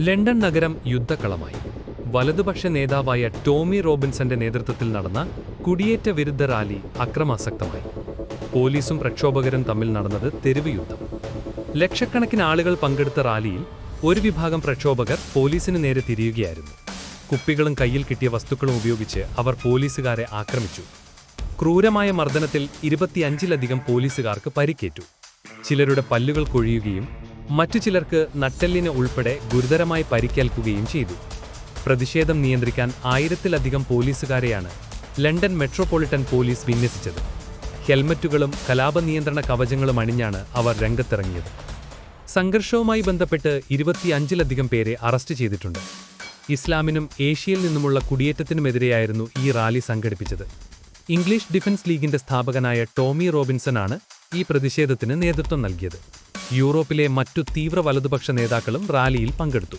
London നഗരം യുദ്ധക്കളമായി. വലതുപക്ഷ നേതാവായ ടോമി റോബിൻസന്റെ നേതൃത്വത്തിൽ നടന്ന കുടിയേറ്റ വിരുദ്ധ റാലി അക്രമാസക്തമായി. പോലീസും പ്രക്ഷോഭകരും തമ്മിൽ നടന്നത് തെരുവ് യുദ്ധം. ലക്ഷക്കണക്കിന് ആളുകൾ പങ്കെടുത്ത റാലിയിൽ ഒരു വിഭാഗം പ്രക്ഷോഭകർ പോലീസിന് നേരെ തിരിയുകയായിരുന്നു. കുപ്പികളും കയ്യിൽ കിട്ടിയ വസ്തുക്കളും ഉപയോഗിച്ച് അവർ പോലീസുകാരെ ആക്രമിച്ചു. ക്രൂരമായ മർദ്ദനത്തിൽ ഇരുപത്തിയഞ്ചിലധികം പോലീസുകാർക്ക് പരിക്കേറ്റു. ചിലരുടെ പല്ലുകൾ കൊഴിയുകയും മറ്റു ചിലർക്ക് നട്ടെല്ലിന് ഉൾപ്പെടെ ഗുരുതരമായി പരിക്കേൽക്കുകയും ചെയ്തു. പ്രതിഷേധം നിയന്ത്രിക്കാൻ ആയിരത്തിലധികം പോലീസുകാരെയാണ് ലണ്ടൻ മെട്രോപൊളിറ്റൻ പോലീസ് വിന്യസിച്ചത്. ഹെൽമറ്റുകളും കലാപനിയന്ത്രണ കവചങ്ങളും അണിഞ്ഞാണ് അവർ രംഗത്തിറങ്ങിയത്. സംഘർഷവുമായി ബന്ധപ്പെട്ട് ഇരുപത്തിയഞ്ചിലധികം പേരെ അറസ്റ്റ് ചെയ്തിട്ടുണ്ട്. ഇസ്ലാമിനും ഏഷ്യയിൽ നിന്നുമുള്ള കുടിയേറ്റത്തിനുമെതിരെയായിരുന്നു ഈ റാലി സംഘടിപ്പിച്ചത്. ഇംഗ്ലീഷ് ഡിഫൻസ് ലീഗിന്റെ സ്ഥാപകനായ ടോമി റോബിൻസൺ ആണ് ഈ പ്രതിഷേധത്തിന് നേതൃത്വം നൽകിയത്. യൂറോപ്പിലെ മറ്റു തീവ്ര വലതുപക്ഷ നേതാക്കളും റാലിയിൽ പങ്കെടുത്തു.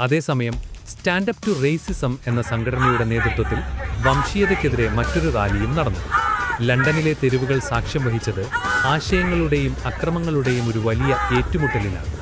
അതേസമയം സ്റ്റാൻഡ് അപ്പ് ടു റേസിസം എന്ന സംഘടനയുടെ നേതൃത്വത്തിൽ വംശീയതയ്ക്കെതിരെ മറ്റൊരു റാലിയും നടന്നു. ലണ്ടനിലെ തെരുവുകൾ സാക്ഷ്യം വഹിച്ചത് ആശയങ്ങളുടെയും അക്രമങ്ങളുടെയും ഒരു വലിയ ഏറ്റുമുട്ടലിനാണ്